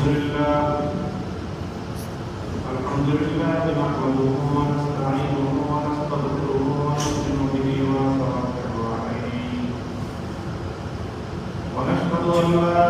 الحمد لله. الحمد لله نحمده ونستعينه ونستغفره ونؤمن به ونتوكل عليه. ونشهد أن لا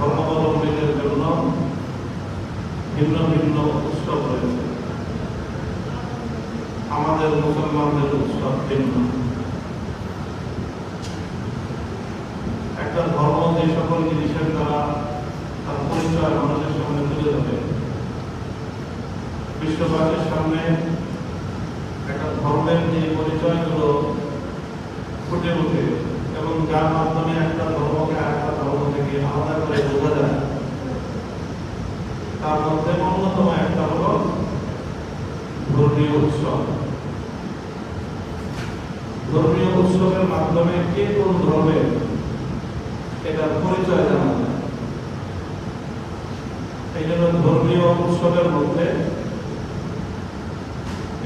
ধর্মাবলম্বীদের জন্য ভিন্ন ভিন্ন উৎসব রয়েছে। আমাদের মুসলমানদের উৎসব ভিন্ন। একটা ধর্ম যে সকল জিনিসের দ্বারা তার পরিচয় মানুষের সামনে তুলে ধরে। বিশ্ববাসীর সামনে একটা ধর্মের যে পরিচয়গুলো ফুটে ওঠে এবং যার মাধ্যমে একটা ধর্মকে আরেকটা থেকে আলাদা করে বোঝা যায় তার মধ্যে অন্যতম একটা হল ধর্মীয় উৎসব ধর্মীয় উৎসবের মাধ্যমে কে কোন ধর্মের এটার পরিচয় জানা যায় এই জন্য ধর্মীয় উৎসবের মধ্যে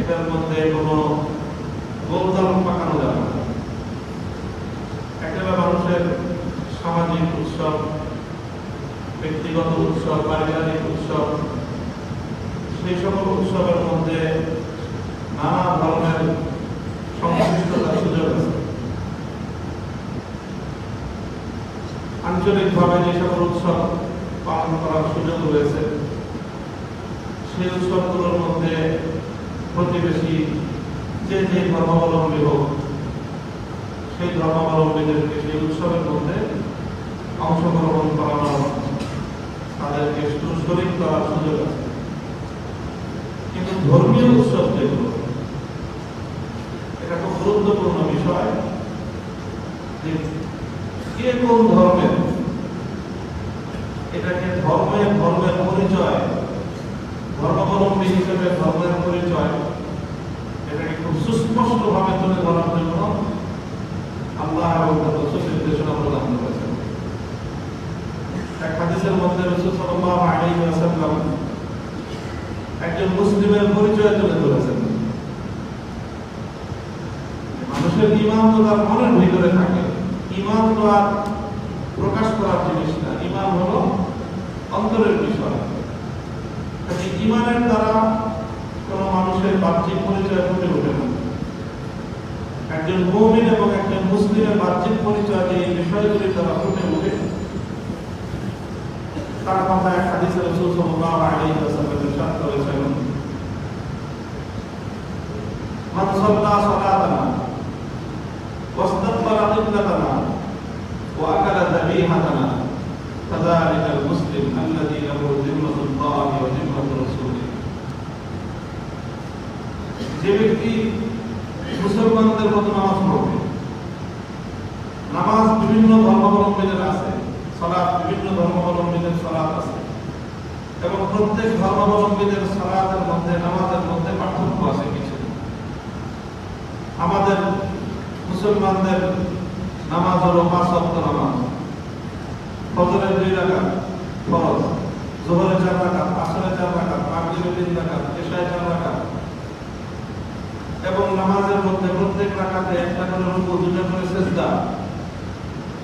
এটার মধ্যে কোনো গোলতাল পাকানো যাবে না একটা মানুষের সামাজিক উৎসব ব্যক্তিগত উৎসব, পারিবারিক উৎসব, সেই সকল উৎসবের মধ্যে নানা ধরনের সংশ্লিষ্টতার সুযোগ আছে। আঞ্চলিকভাবে যে সকল উৎসব পালন করার সুযোগ রয়েছে, সেই উৎসবগুলোর মধ্যে প্রতিবেশী যে যে ধর্মাবলম্বী হোক, সেই ধর্মাবলম্বীদেরকে সেই উৎসবের মধ্যে অংশগ্রহণ করানো তাদেরকে করার সুযোগ আছে। কিন্তু ধর্মীয় উৎসব যেগুলো, এটা খুব গুরুত্বপূর্ণ বিষয় যে কে কোন ধর্মের, এটাকে ধর্মের ধর্মের পরিচয় ধর্মাবলম্বী হিসেবে ধর্মের পরিচয়, এটাকে খুব সুস্পষ্ট ভাবে তুলে ধরার জন্য আল্লাহ এবং নির্দেশনা প্রদান করেছেন। একজন মুসলিমের পরিচয় তুলে ধরেছেন। মানুষের ইমান তো তার মনের ভিতরে থাকে। ইমান তো আর প্রকাশ করার জিনিস না। ইমান হলো অন্তরের বিষয়। ইমানের দ্বারা কোন মানুষের বাহ্যিক পরিচয় ফুটে ওঠে না। একজন মুমিন এবং একজন মুসলিমের বাহ্যিক পরিচয় এই বিষয়গুলি দ্বারা ফুটে ওঠে। তার কথা এক হাদিসে রাসূল সাল্লাল্লাহু আলাইহি ওয়াসাল্লাম ইরশাদ করেছেন মান সাল্লা সালাতানা واستغفر قبلتنا واكل ذبيحتنا فذلك المسلم الذي له ذمه الله وذمه যে ব্যক্তি মুসলমানদের মতো নামাজ পড়বে নামাজ বিভিন্ন ধর্মাবলম্বীদের আছে এবং প্রত্যেক ধর্মাবলম্বীদের সলাতের মধ্যে, নামাজের মধ্যে পার্থক্য আছে কিছু। আমাদের মুসলমানদের নামাজ হলো পাঁচ ওয়াক্ত নামাজ। ফজরের দুই রাকাত ফরজ, জোহরের চার রাকাত, আসরের চার রাকাত, মাগরিবের তিন রাকাত, এশায় চার রাকাত। এবং নামাজের মধ্যে প্রত্যেক রাকাতে একটা করে রুকু দুটো করে সেজদা।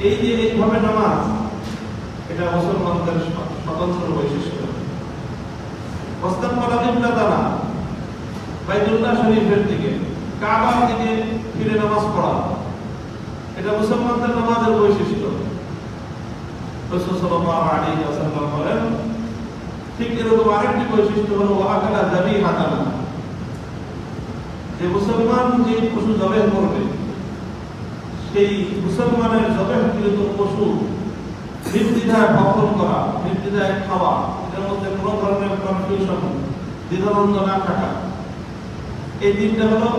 এই যে এইভাবে নামাজ, এটা মুসলমানদের স্বতন্ত্র বৈশিষ্ট্য। প্রস্তাব করা কিবলা তারা বাইতুল্লাহ শরীফের দিকে কাবার দিকে ফিরে নামাজ পড়া এটা মুসলমানদের নামাজের বৈশিষ্ট্য। রাসূল সাল্লাল্লাহু আলাইহি ওয়াসাল্লাম বলেন, ঠিক এরকম আরেকটি বৈশিষ্ট্য হলো ওয়াকালা যাবিহাতানা যে মুসলমান যে পশু জবেহ করবে, সেই মুসলমানের জবেহকৃত পশু নির্দ্বিধায় ভক্ষণ করা, নির্দ্বিধায় খাওয়া মধ্যে কোনো ধরনের কনফিউশন দ্বিধানন্দ না থাকা। এই দিনটা হলো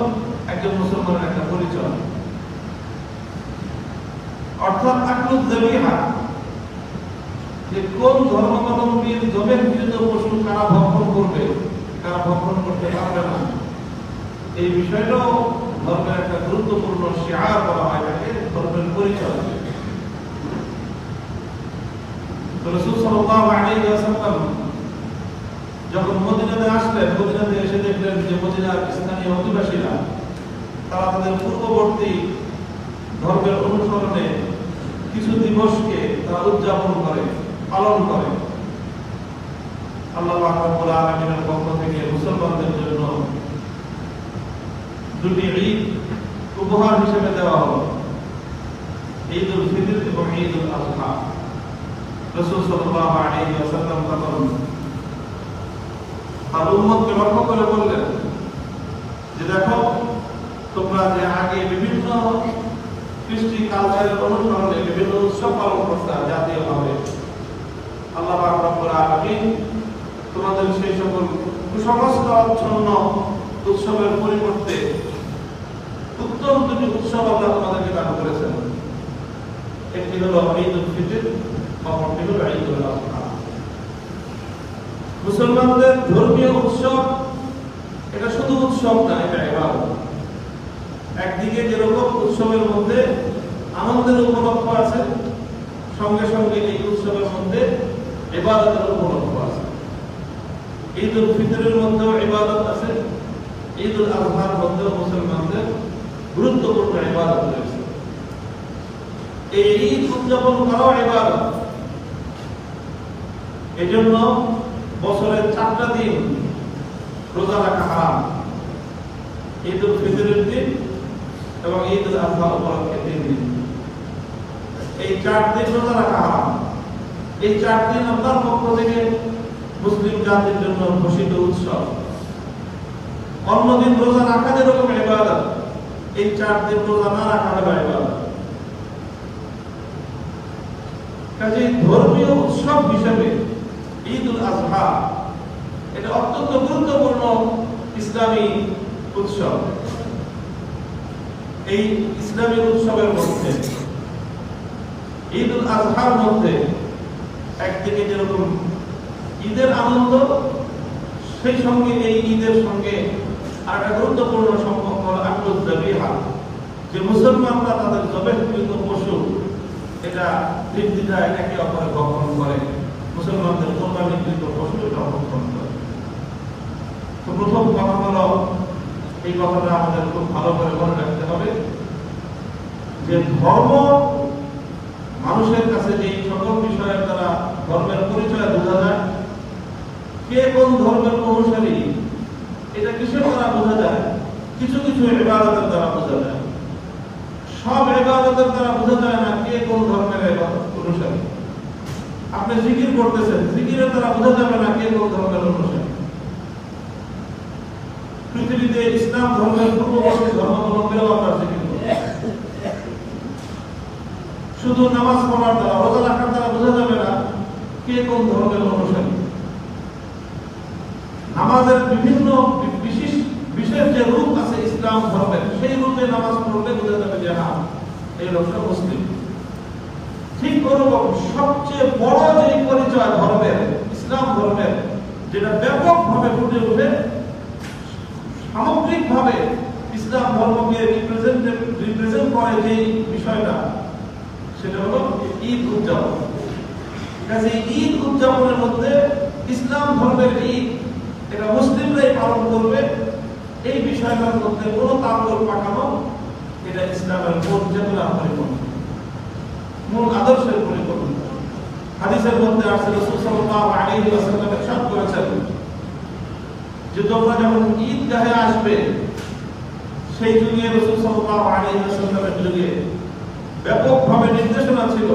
একজন মুসলমানের একটা পরিচয়। অর্থাৎ যে কোন ধর্মাবলম্বীর জবেহকৃত পশু কারা ভক্ষণ করবে, কারা ভক্ষণ করতে পারবে না, এই বিষয়টাও ধর্মের একটা গুরুত্বপূর্ণ শেয়ার করা হয় তাকে ধর্মের পরিচয় তো রাসূল সাল্লাল্লাহু আলাইহি ওয়াসাল্লাম যখন মদিনাতে আসলেন, মদিনাতে এসে দেখলেন যে মদিনার স্থানীয় অধিবাসীরা, তারা তাদের পূর্ববর্তী ধর্মের অনুসরণে কিছু দিবসকে তারা উদযাপন করে, পালন করে। আল্লাহ রব্বুল আলামিনের পক্ষ থেকে মুসলমানদের জন্য দুটি ঈদ উপহার হিসেবে দেওয়া হলো ঈদ উল ফিতর এবং ঈদ উল আযহা রাসূল সাল্লাল্লাহু আলাইহি ওয়াসাল্লাম তখন তার উম্মতকে লক্ষ্য করে বললেন যে দেখো, তোমরা যে আগে বিভিন্ন কৃষ্টি কালচারের অনুসরণে বিভিন্ন উৎসব পালন করতে জাতীয়ভাবে। আল্লাহ পাক রব্বুল আলামিন তোমাদের সেই সকল কুসংস্কারাচ্ছন্ন উৎসবের পরিবর্তে উত্তম দুটি উৎসব আল্লাহ তোমাদেরকে দান করেছেন। একটি হলো ঈদ উল ফিতর মুসলমানদের ধর্মীয় উৎসব, এটা শুধু উৎসব না, এটা ইবাদত একদিকে যেরকম উৎসবের মধ্যে আনন্দের উপলক্ষ আছে, সঙ্গে সঙ্গে এই উৎসবের মধ্যে ইবাদতের উপলক্ষ আছে। ঈদ উল ফিতরের মধ্যেও ইবাদত আছে ঈদ উল আজহার মধ্যেও মুসলমানদের গুরুত্বপূর্ণ ইবাদত রয়েছে। এই ঈদ উদযাপন করাও ইবাদত। এজন্য বছরের চারটা দিন রোজা রাখা হারাম। ঈদ উল ফিতরের দিন এবং ঈদ উল আজহা উপলক্ষে তিন দিন। এই চার দিন রোজা রাখা হারাম। এই চার দিন আপনার পক্ষ থেকে মুসলিম জাতির জন্য ঘোষিত উৎসব। অন্যদিন রোজা রাখা যেরকম ইবাদত, এই চার দিন রোজা না রাখা হলো ইবাদত। কাজে ধর্মীয় উৎসব হিসেবে ঈদ উল আজহা। এটা অত্যন্ত গুরুত্বপূর্ণ ইসলামী উৎসব। এই ইসলামী উৎসবের মধ্যে ঈদ উল আজহার মধ্যে একদিকে যেরকম ঈদের আনন্দ, সেই সঙ্গে এই ঈদের সঙ্গে আর একটা গুরুত্বপূর্ণ সম্পর্ক আকলুদ জাবিহা। যে মুসলমানরা তাদের জবেহকৃত পশু, এটা নির্দ্বিধায় একে অপরে ভক্ষণ করে। মুসলমানদের কোরবানিকৃত পশু এটা ভক্ষণ করে। তো প্রথম কথা হলো, এই কথাটা আমাদের খুব ভালো করে মনে রাখতে হবে যে ধর্ম মানুষের কাছে যে সকল বিষয়ের দ্বারা ধর্মের পরিচয় বোঝা যায়, কে কোন ধর্মের অনুসারী, এটা কিসের দ্বারা বোঝা যায়? কিছু কিছু ইবাদতের দ্বারা বোঝা যায়। সব ইবাদতের দ্বারা বোঝা যায় না কে কোন ধর্মের অনুসারী। আপনি জিকির করতেছেন জিকিরের দ্বারা বোঝা যাবে না কে কোন ধর্মের অনুসারী পৃথিবীতে ইসলাম ধর্মের পূর্ববর্তী ধর্মাবলম্বীরাও আপনার জিকির শুধু নামাজ পড়ার দ্বারা, রোজা রাখার দ্বারা বোঝা যাবে না কে কোন ধর্মের অনুসারী নামাজের বিভিন্ন বিশেষ বিশেষ যে রূপ আছে ইসলাম ধর্মের, সেই রূপে নামাজ পড়লে বোঝা যাবে যে হ্যাঁ এই লোকটা মুসলিম। ঠিক সবচেয়ে বড় যে পরিচয় ধর্মের, ইসলাম ধর্মের, যেটা ব্যাপকভাবে ফুটে উঠে, সামগ্রিকভাবে ইসলাম ধর্মকে রিপ্রেজেন্ট রিপ্রেজেন্ট করে যে বিষয়টা, সেটা হলো ঈদ উদযাপন। ঈদ উদযাপনের মধ্যে ইসলাম ধর্মের ঈদ এটা মুসলিমরাই পালন করবে, এই বিষয়টার মধ্যে কোনো তাম্বর পাঠানো এটা ইসলামের মূল চেতনা মূল আদর্শের পরিপূর্ণ হাদিসের মধ্যে আসছে রাসূল সাল্লাল্লাহু আলাইহি ওয়াসাল্লাম ইরশাদ করেছেন যে তোমরা যখন ঈদগাহে আসবে, সেই যুগে রাসূল সাল্লাল্লাহু আলাইহি ওয়াসাল্লামের যুগে ব্যাপকভাবে নির্দেশনা ছিল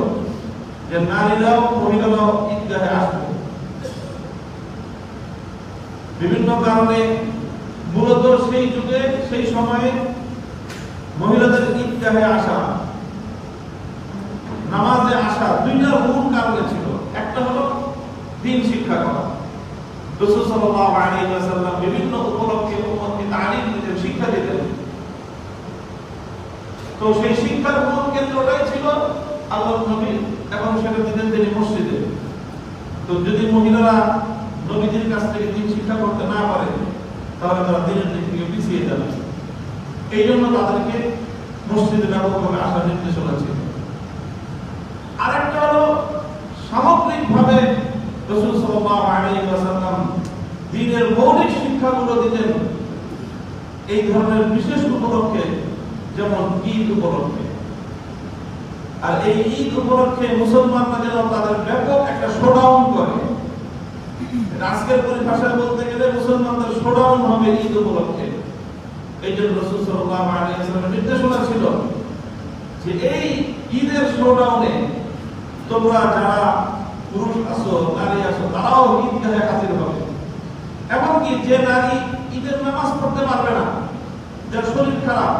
যে নারীরাও, মহিলারাও ঈদগাহে আসবে। বিভিন্ন কারণে মূলত সেই যুগে, সেই সময়ে মহিলাদের ঈদগাহে আসা নামাজে আসা দুইটা মূল কারণে ছিল। একটা হলো দিন শিক্ষা করা। রাসূল সাল্লাল্লাহু আলাইহি ওয়াসাল্লাম বিভিন্ন উপলক্ষে উম্মতকে তালিম শিক্ষা দিতেন। তো সেই শিক্ষার মূল কেন্দ্রটাই ছিল নবী এবং সেটা দিতেন তিনি মসজিদে। তো যদি মহিলারা নবীদের কাছ থেকে দিন শিক্ষা করতে না পারে, তাহলে তারা দিনের দিক থেকে পিছিয়ে যাবে। এই জন্য তাদেরকে মসজিদে ব্যাপকভাবে আসার নির্দেশনা ছিল। আরেকটা হলো সামগ্রিকভাবে রসুল ওয়াসাল্লাম দ্বীনের মৌলিক শিক্ষাগুলো দিতেন। এই ধরনের বিশেষ উপলক্ষে, যেমন ঈদ উপলক্ষে। আর এই ঈদ উপলক্ষে মুসলমানরা যেন তাদের ব্যাপক একটা শোডাউন করে। আজকের পরিভাষায় বলতে গেলে মুসলমানদের শোডাউন হবে ঈদ উপলক্ষে। এই জন্য রসুল আলাইহি ওয়াসাল্লামের নির্দেশনা ছিল যে এই ঈদের শোডাউনে তোমরা যারা পুরুষ আছো, নারী আছো, তারাও ঈদগাহে হাজির হবে। এমনকি যে নারী ঈদের নামাজ পড়তে পারবে না, যার শরীর খারাপ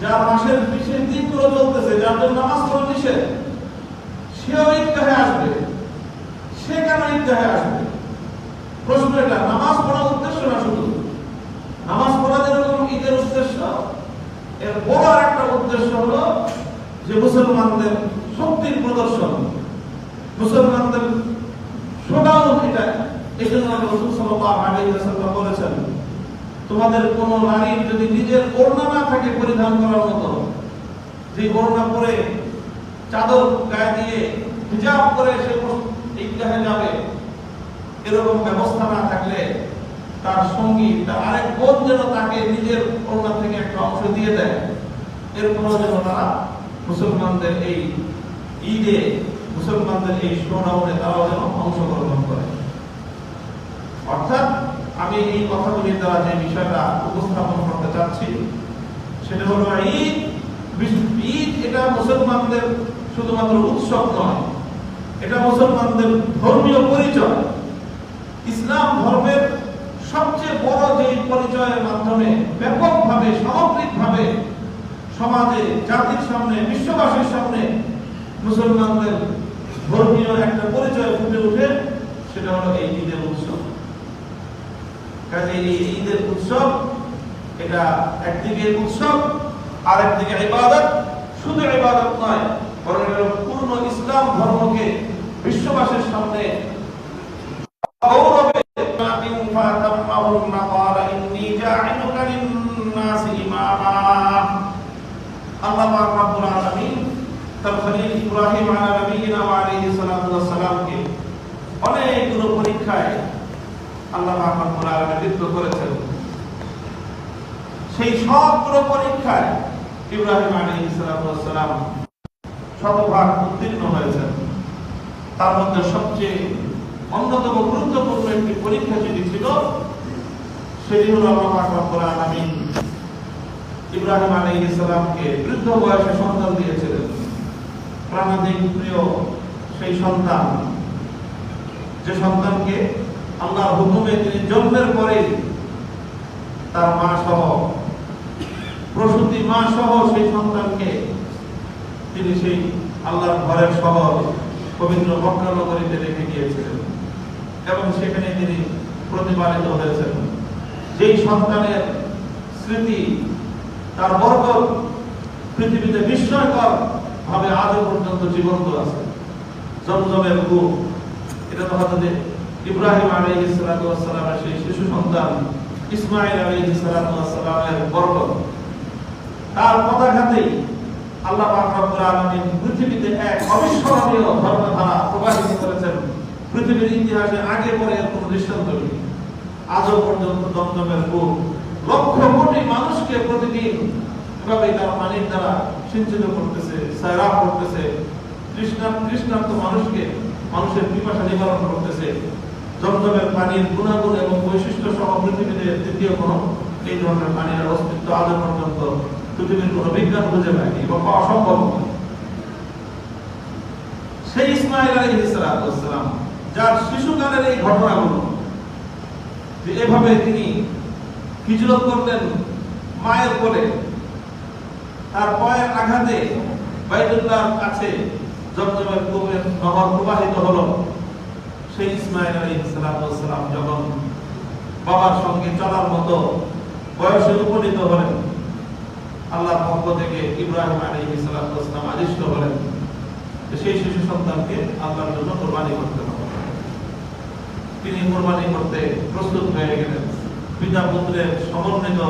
যার মাসের বিশেষ দিনগুলো চলতেছে, যার জন্য নামাজ পড়া নিষেধ, সেও ঈদগাহে আসবে। সে কেন ঈদগাহে আসবে? প্রশ্ন এটা, নামাজ পড়ার উদ্দেশ্য না শুধু? নামাজ পড়া যেরকম ঈদের উদ্দেশ্য? এর বড় একটা উদ্দেশ্য হলো যে মুসলমানদের শক্তির প্রদর্শন, মুসলমানদের শোডাউন এটা এই জন্য রসুল ওয়াসাল্লাম বলেছেন, তোমাদের কোন নারীর যদি নিজের ওড়না না থাকে পরিধান করার মতো, যে ওড়না পরে চাদর গায়ে দিয়ে হিজাব করে সে ঈদগাহে যাবে, এরকম ব্যবস্থা না থাকলে তার সঙ্গী, তার আরেক বোন যেন তাকে নিজের ওড়না থেকে একটা অংশ দিয়ে দেয়, এরপরও যেন তারা মুসলমানদের এই ঈদে মুসলমানদের এই শোডাউনে তারাও যেন অংশগ্রহণ করে। অর্থাৎ আমি এই কথাগুলির দ্বারা যে বিষয়টা উপস্থাপন করতে চাচ্ছি, সেটা হলো ঈদ ঈদ এটা মুসলমানদের শুধুমাত্র উৎসব নয়, এটা মুসলমানদের ধর্মীয় পরিচয়। ইসলাম ধর্মের সবচেয়ে বড় যে পরিচয়ের মাধ্যমে ব্যাপকভাবে, সামগ্রিকভাবে সমাজে, জাতির সামনে, বিশ্ববাসীর সামনে মুসলমানদের ধর্মীয় একটা পরিচয় ফুটে ওঠে, সেটা হলো এই ঈদের উৎসব। কাজে এই ঈদের উৎসব, এটা একদিকে উৎসব আর একদিকে ইবাদত। শুধু ইবাদত নয়, বরং পূর্ণ ইসলাম ধর্মকে বিশ্ববাসীর সামনে আল্লাহ রব্বুল লিপ্ত করেছেন। সেই সবগুলো পরীক্ষায় ইব্রাহিম আলাইহিস সালাতু ওয়াস সালাম শতভাগ উত্তীর্ণ হয়েছেন। তার মধ্যে সবচেয়ে অন্যতম গুরুত্বপূর্ণ একটি পরীক্ষা যেটি ছিল, সেটি হলো আল্লাহ পাক ইব্রাহিম আলাইহিস সালামকে বৃদ্ধ বয়সে সন্তান দিয়েছিলেন। প্রাণাধিক প্রিয় সেই সন্তান, যে সন্তানকে আল্লাহর হুকুমে তিনি জন্মের পরে তার মা সহ, প্রসূতি মা সহ সেই সন্তানকে তিনি সেই আল্লাহর ঘরের শহর পবিত্র মক্কা নগরীতে রেখে গিয়েছিলেন এবং সেখানে তিনি প্রতিপালিত হয়েছেন। যেই সন্তানের স্মৃতি, তার বরকত পৃথিবীতে বিস্ময়কর ভাবে আজও পর্যন্ত জীবন্ত আছে। জমজমের কূপ এটা তো হয়তো ইব্রাহিম ওয়াস সালামের সেই শিশু সন্তান ইসমাইল ওয়াস সালামের বরকত। তার পতাকাতেই আল্লাহ পাক রব্বুল আলামিন পৃথিবীতে এক অবিস্মরণীয় ধর্মধারা প্রবাহিত করেছেন। পৃথিবীর ইতিহাসে আগে পরে এর কোনো দৃষ্টান্ত নেই। আজও পর্যন্ত দমদমের কূপ লক্ষ কোটি মানুষকে প্রতিদিন এভাবে তার পানির দ্বারা সিঞ্চিত করতেছে, সায়রা করতেছে, তৃষ্ণা তৃষ্ণার্ত মানুষকে মানুষের পিপাসা নিবারণ করতেছে। জমজমের পানির গুণাগুণ এবং বৈশিষ্ট্য সহ পৃথিবীতে দ্বিতীয় কোন এই ধরনের পানির অস্তিত্ব আজ পর্যন্ত পৃথিবীর কোন বিজ্ঞান খুঁজে পায়নি এবং পাওয়া সম্ভব সেই ইসমাইল আলাইহিস সালাম, যার শিশুকালের এই ঘটনাগুলো, যে এভাবে তিনি হিজরত করলেন মায়ের কোলে, তার পায়ের আঘাতে বাইতুল্লাহর কাছে জমজমের কূপের নহর প্রবাহিত হলো। সেই ইসমাইল আলাইহিস সালাম যখন বাবার সঙ্গে চলার মতো বয়সে উপনীত হলেন, আল্লাহর পক্ষ থেকে ইব্রাহিম আলাইহিস সালাম আদিষ্ট হলেন সেই শিশু সন্তানকে আল্লাহর জন্য কোরবানি করতে হবে। তিনি কোরবানি করতে প্রস্তুত হয়ে গেলেন। পিতা পুত্রের সমন্বিত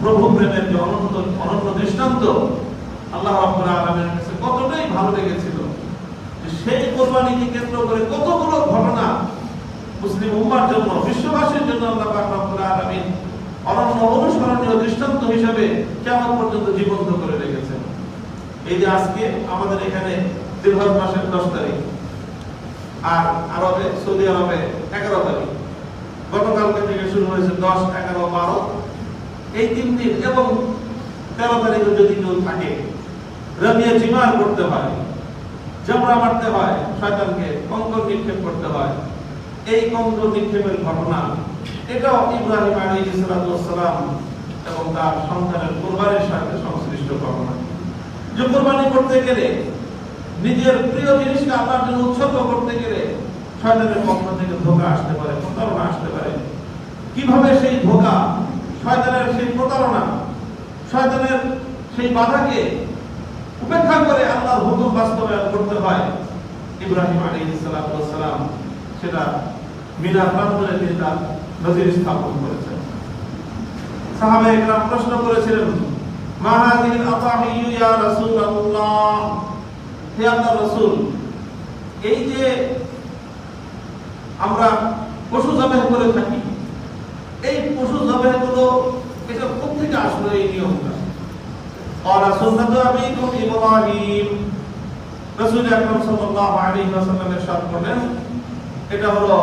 প্রভু প্রেমের যে অনন্ত অনন্য দৃষ্টান্ত আল্লাহ আলামিনের কাছে কতটাই ভালো লেগেছিল যে সেই কোরবানিকে কেন্দ্র করে কতগুলো ঘটনা মুসলিম উম্মার জন্য, বিশ্ববাসীর জন্য আল্লাহ পাক রব্বুল আলামিন অনন্য অনুসরণীয় দৃষ্টান্ত হিসেবে কেমন পর্যন্ত জীবন্ত করে রেখেছেন। এই যে আজকে আমাদের এখানে দীর্ঘ মাসের দশ তারিখ আর আরবে, সৌদি আরবে এগারো তারিখ। গতকালকে থেকে শুরু হয়েছে দশ, এগারো, বারো। এই তিন দিন এবং তেরো তারিখে যদি কেউ থাকে রমিয়া জিমার করতে হয় জামরা মারতে হয়, শয়তানকে কঙ্কর নিক্ষেপ করতে হয়। এই কঙ্কর নিক্ষেপের ঘটনা, এটাও ইব্রাহিম আলাইহিস সালাম এবং তার সন্তানের কোরবানির সাথে সংশ্লিষ্ট ঘটনা। যে কোরবানি করতে গেলে, নিজের প্রিয় জিনিসকে আল্লাহর জন্য উৎসর্গ করতে গেলে শয়তানের পক্ষ থেকে ধোকা আসতে পারে, প্রতারণা আসতে পারে। কীভাবে সেই ধোকা, শয়তানের সেই প্রতারণা, শয়তানের সেই বাধাকে উপেক্ষা করে আল্লাহর হুকুম বাস্তবায়ন করতে হয়। ইব্রাহিম আলাইহিস সালাম সেটা মিনা প্রান্তরে তিনি তার নজির স্থাপন করেছেন। সাহাবা একরাম প্রশ্ন করেছিলেন আতাহিয়ু ইয়া রাসূলুল্লাহ? হে আল্লাহ রাসূল, এই যে আমরা পশু জবাই করে থাকি, এই পশু জবাই গুলো এটা কোথেকে আসলো এই নিয়মটা? قال سنة أبيكم إبراهيم রাসূল আকরাম সাল্লাল্লাহু আলাইহি ওয়াসাল্লাম ইরশাদ করলেন এটা হলো